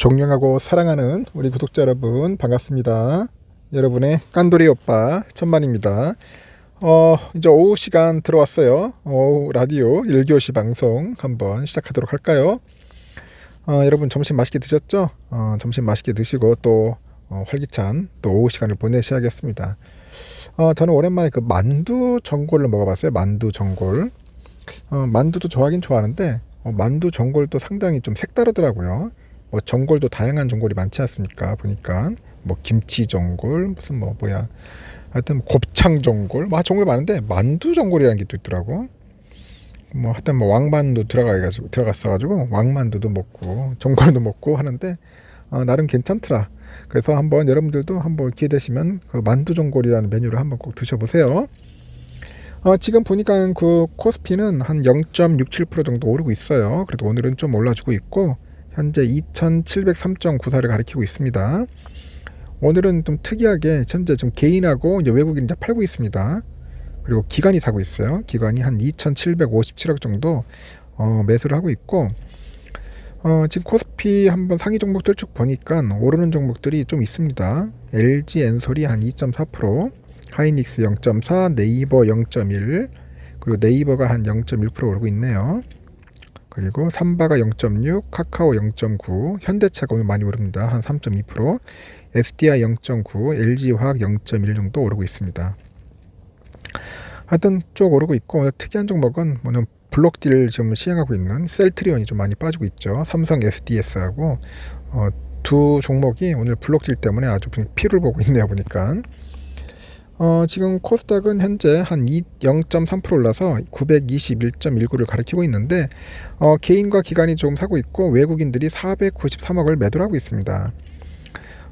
존경하고 사랑하는 우리 구독자 여러분 반갑습니다. 여러분의 깐돌이 오빠 천만입니다. 어, 이제 오후 시간 들어왔어요. 오후 라디오 1교시 방송 한번 시작하도록 할까요? 어, 여러분 점심 맛있게 드셨죠? 어, 점심 맛있게 드시고 또 어, 활기찬 또 오후 시간을 보내셔야겠습니다. 어, 저는 오랜만에 그 만두 전골을 먹어봤어요. 만두 전골. 어, 만두도 좋아하긴 좋아하는데 어, 만두 전골도 상당히 좀 색다르더라고요. 뭐 전골도 다양한 전골이 많지 않습니까? 보니까 뭐 김치 전골 무슨 뭐 뭐야 하여튼 뭐 곱창 전골 뭐 전골 많은데 만두 전골이라는 게 또 있더라고. 뭐 하여튼 뭐 왕만두 들어가가지고 들어갔어가지고 왕만두도 먹고 전골도 먹고 하는데 어, 나름 괜찮더라. 그래서 한번 여러분들도 한번 기회 되시면 그 만두 전골이라는 메뉴를 한번 꼭 드셔보세요. 어, 지금 보니까 그 코스피는 한 0.67% 정도 오르고 있어요. 그래도 오늘은 좀 올라주고 있고 현재 2,703.94를 가리키고 있습니다. 오늘은 좀 특이하게 현재 좀 개인하고 이제 외국인 이제 팔고 있습니다. 그리고 기관이 사고 있어요. 기관이 한 2,757억 정도 어, 매수를 하고 있고 어, 지금 코스피 한번 상위 종목들 쭉 보니까 오르는 종목들이 좀 있습니다. LG 엔솔이 한 2.4%, 하이닉스 0.4, 네이버 0.1, 그리고 네이버가 한 0.1% 오르고 있네요. 그리고 삼바가 0.6, 카카오 0.9, 현대차가 오늘 많이 오릅니다. 한 3.2%, SDI 0.9, LG화학 0.1 정도 오르고 있습니다. 하여튼 쭉 오르고 있고 오늘 특이한 종목은 뭐는 블록딜 지금 시행하고 있는 셀트리온이 좀 많이 빠지고 있죠. 삼성 SDS하고 어, 두 종목이 오늘 블록딜 때문에 아주 피를 보고 있네요 보니까. 어, 지금 코스닥은 현재 한 0.3% 올라서 921.19를 가리키고 있는데 어, 개인과 기관이 조금 사고 있고 외국인들이 493억을 매도를 하고 있습니다.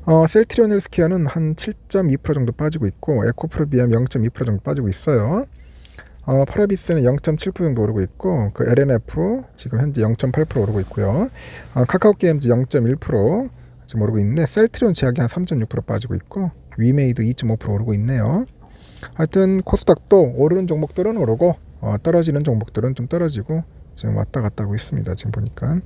어, 셀트리온 헬스케어는 한 7.2% 정도 빠지고 있고 에코프로비암 0.2% 정도 빠지고 있어요. 어, 파라비스는 0.7% 정도 오르고 있고 그 LNF 지금 현재 0.8% 오르고 있고요. 어, 카카오 게임즈 0.1% 지금 오르고 있는데 셀트리온 제약이 한 3.6% 빠지고 있고 위메이드 2.5% 오르고 있네요. 하여튼 코스닥도 오르는 종목들은 오르고 어, 떨어지는 종목들은 좀 떨어지고 지금 왔다 갔다 하고 있습니다. 지금 보니까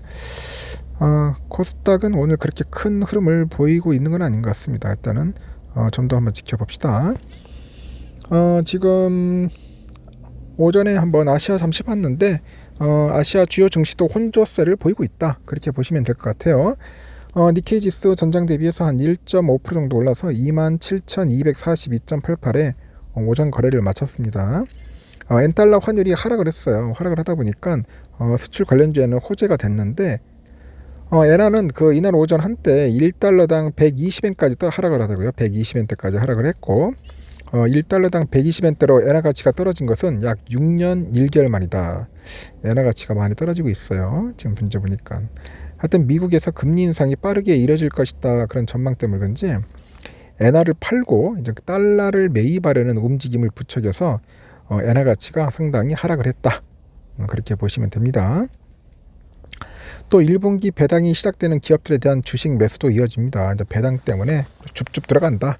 어, 코스닥은 오늘 그렇게 큰 흐름을 보이고 있는 건 아닌 것 같습니다. 일단은 어, 좀 더 한번 지켜봅시다. 어, 지금 오전에 한번 아시아 잠시 봤는데 어, 아시아 주요 증시도 혼조세를 보이고 있다. 그렇게 보시면 될 것 같아요. 어, 니케이 지수 전장 대비해서 한 1.5% 정도 올라서 27,242.88에 오전 거래를 마쳤습니다. 어, 엔달러 환율이 하락을 했어요. 하락을 하다 보니까 어, 수출 관련주에는 호재가 됐는데 어, 엔화는 그 이날 오전 한때 1달러당 120엔까지 또 하락을 하더라고요. 120엔대까지 하락을 했고 어, 1달러당 120엔대로 엔화 가치가 떨어진 것은 약 6년 1개월 만이다. 엔화 가치가 많이 떨어지고 있어요. 지금 분제 보니까. 하여튼 미국에서 금리 인상이 빠르게 이뤄질 것이다 그런 전망 때문에 그런지 엔화를 팔고 이제 달러를 매입하려는 움직임을 부추겨서 어, 엔화 가치가 상당히 하락을 했다 어, 그렇게 보시면 됩니다. 또 1분기 배당이 시작되는 기업들에 대한 주식 매수도 이어집니다. 이제 배당 때문에 줍줍 들어간다.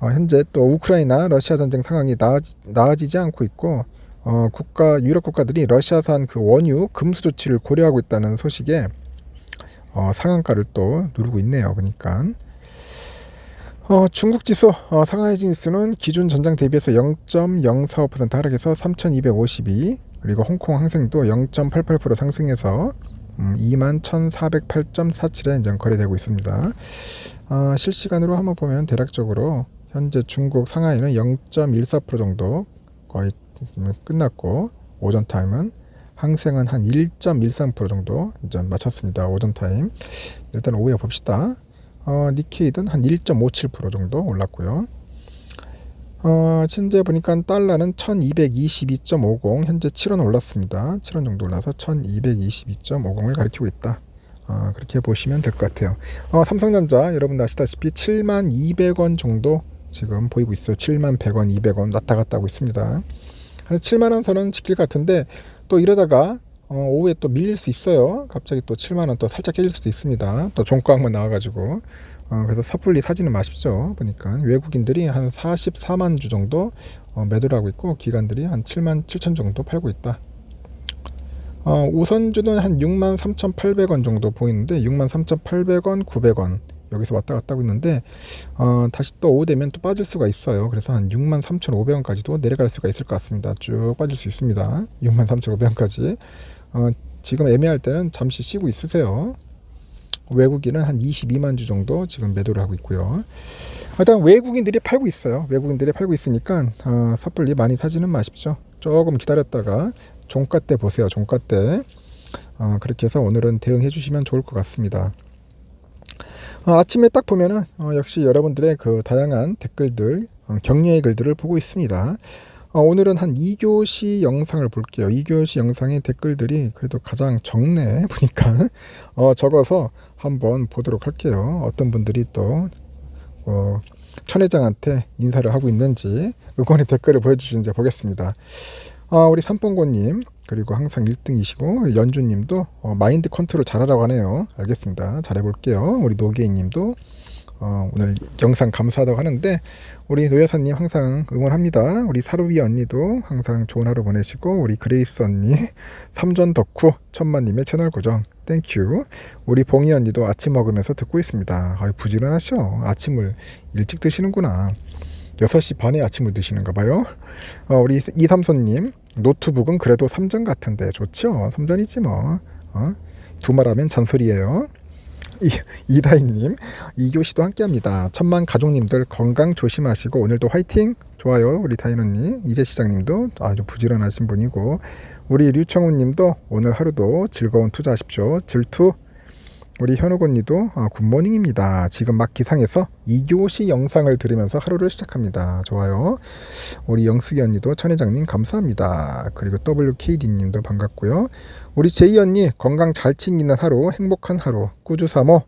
어, 현재 또 우크라이나 러시아 전쟁 상황이 나아지, 나아지지 않고 있고 어, 국가 유럽 국가들이 러시아산 그 원유 금수 조치를 고려하고 있다는 소식에 어, 상한가를 또 누르고 있네요. 그러니까 어, 중국 지수 어, 상하이 지수는 기준 전장 대비해서 0.045% 하락해서 3,252 그리고 홍콩 항생도 0.88% 상승해서 음, 21,408.47에 이제 거래되고 있습니다. 어, 실시간으로 한번 보면 대략적으로 현재 중국 상하이는 0.14% 정도 거의 끝났고 오전 타임은 항생은 한 1.13% 정도 이제 마쳤습니다. 오전 타임. 일단 오후에 봅시다. 어, 니케이든 한 1.57% 정도 올랐고요. 어, 현재 보니까 달러는 1222.50 현재 7원 올랐습니다. 7원 정도 올라서 1222.50을 가리키고 있다. 어, 그렇게 보시면 될 것 같아요. 어, 삼성전자 여러분 아시다시피 7만 200원 정도 지금 보이고 있어요. 7만 100원, 200원 왔다 갔다 하고 있습니다. 한 7만 원 선은 지킬 것 같은데 또 이러다가 어, 오후에 또 밀릴 수 있어요. 갑자기 또 7만 원 또 살짝 깨질 수도 있습니다. 또 종가만 나와가지고 어, 그래서 섣불리 사지는 마십시오. 보니까 외국인들이 한 44만 주 정도 어, 매도를 하고 있고 기관들이 한 7만 7천 정도 팔고 있다. 어, 우선주는 한 63,800원 정도 보이는데 63,800원, 900원 여기서 왔다 갔다 하고 있는데 어, 다시 또 오후 되면 또 빠질 수가 있어요. 그래서 한 63,500원까지도 내려갈 수가 있을 것 같습니다. 쭉 빠질 수 있습니다. 63,500원까지. 어, 지금 애매할 때는 잠시 쉬고 있으세요. 외국인은 한 22만 주 정도 지금 매도를 하고 있고요. 일단 외국인들이 팔고 있어요. 외국인들이 팔고 있으니까 어, 섣불리 많이 사지는 마십시오. 조금 기다렸다가 종가 때 보세요. 종가 때 어, 그렇게 해서 오늘은 대응해 주시면 좋을 것 같습니다. 어, 아침에 딱 보면은 어, 역시 여러분들의 그 다양한 댓글들 어, 격려의 글들을 보고 있습니다. 어, 오늘은 한 2교시 영상을 볼게요. 2교시 영상의 댓글들이 그래도 가장 적네 보니까 어, 적어서 한번 보도록 할게요. 어떤 분들이 또 어, 천 회장한테 인사를 하고 있는지 응원의 댓글을 보여주시는지 보겠습니다. 어, 우리 삼봉고님 그리고 항상 1등이시고 연주님도 어, 마인드 컨트롤 잘하라고 하네요. 알겠습니다. 잘해볼게요. 우리 노계인님도 어, 오늘 영상 감사하다고 하는데 우리 노여사님 항상 응원합니다. 우리 사루비 언니도 항상 좋은 하루 보내시고 우리 그레이스 언니 삼전 덕후 천만님의 채널 고정 땡큐 우리 봉이 언니도 아침 먹으면서 듣고 있습니다. 아유 부지런하셔. 아침을 일찍 드시는구나. 6시 반에 아침을 드시는가 봐요. 어, 우리 이삼손님 노트북은 그래도 삼전 같은데 좋죠. 삼전이지 뭐. 어? 두말하면 잔소리예요. 이, 이다희님 이교시도 함께합니다. 천만 가족님들 건강 조심하시고 오늘도 화이팅. 좋아요 우리 다인 언니 이재 시장님도 아주 부지런하신 분이고 우리 류청훈님도 오늘 하루도 즐거운 투자하십시오. 질투 우리 현욱 언니도 아, 굿모닝입니다. 지금 막 기상해서 2교시 영상을 들으면서 하루를 시작합니다. 좋아요. 우리 영숙이 언니도 천 회장님 감사합니다. 그리고 WKD님도 반갑고요. 우리 제이 언니 건강 잘 챙기는 하루, 행복한 하루, 꾸주사모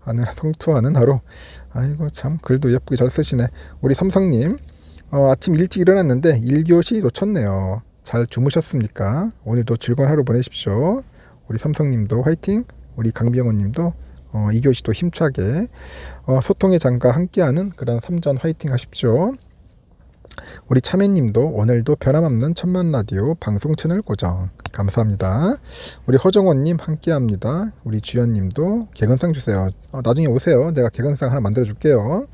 하는 성투하는 하루. 아이고 참 글도 예쁘게 잘 쓰시네. 우리 삼성님 어, 아침 일찍 일어났는데 1교시 놓쳤네요. 잘 주무셨습니까? 오늘도 즐거운 하루 보내십시오. 우리 삼성님도 화이팅! 우리 강병호님도 어, 이교시도 힘차게 어, 소통의 장과 함께하는 그런 삼전 화이팅 하십시오. 우리 참외님도 오늘도 변함없는 천만 라디오 방송 채널 고정 감사합니다. 우리 허정원님 함께합니다. 우리 주연님도 개근상 주세요. 어, 나중에 오세요. 내가 개근상 하나 만들어 줄게요.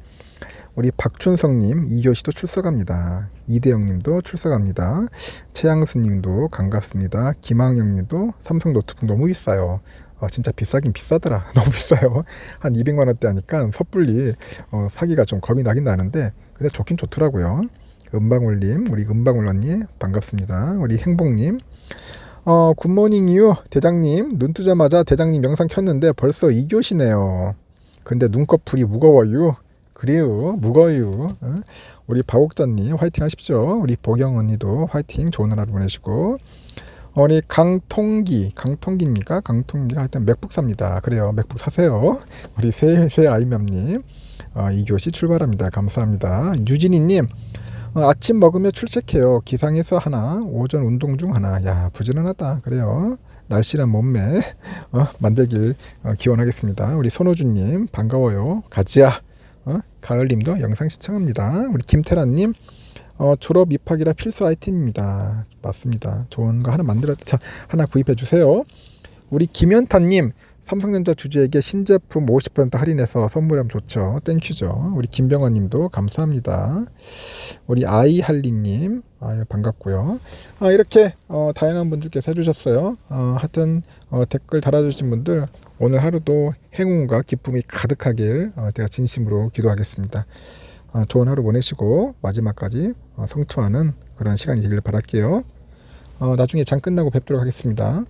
우리 박춘성님 이교시도 출석합니다. 이대영님도 출석합니다. 최양수님도 반갑습니다. 김학영님도 삼성 노트북 너무 비싸요. 어, 진짜 비싸긴 비싸더라. 너무 비싸요. 한 200만 원대 하니까 섣불리 어, 사기가 좀 겁이 나긴 나는데 근데 좋긴 좋더라고요. 은방울님, 우리 은방울 언니 반갑습니다. 우리 행복님, 어, 굿모닝 유 대장님 눈 뜨자마자 대장님 영상 켰는데 벌써 2교시네요. 근데 눈꺼풀이 무거워요. 그래요, 무거워요. 어? 우리 박옥자님 화이팅 하십시오. 우리 보경 언니도 화이팅 좋은 하루 보내시고. 우리 강통기, 강통기입니까? 강통기가 하여튼 맥북 삽니다. 그래요. 맥북 사세요. 우리 새, 새 아이맘님, 어, 2교시 출발합니다. 감사합니다. 유진이님, 어, 아침 먹으며 출첵해요. 기상에서 하나, 오전 운동 중 하나. 야, 부지런하다. 그래요. 날씬한 몸매 어, 만들길 어, 기원하겠습니다. 우리 손호주님, 반가워요. 가지야. 어? 가을님도 영상 시청합니다. 우리 김태란님, 어, 졸업 입학이라 필수 아이템입니다. 맞습니다. 좋은 거 하나 만들어 하나 구입해 주세요. 우리 김현타님 삼성전자 주주에게 신제품 50% 할인해서 선물하면 좋죠. 땡큐죠. 우리 김병환님도 감사합니다. 우리 아이할리님 아유 반갑고요. 아, 이렇게 어, 다양한 분들께서 해주셨어요. 어, 하여튼 어, 댓글 달아주신 분들 오늘 하루도 행운과 기쁨이 가득하길 어, 제가 진심으로 기도하겠습니다. 어, 좋은 하루 보내시고 마지막까지 어, 성투하는 그런 시간이 되길 바랄게요. 어, 나중에 장 끝나고 뵙도록 하겠습니다.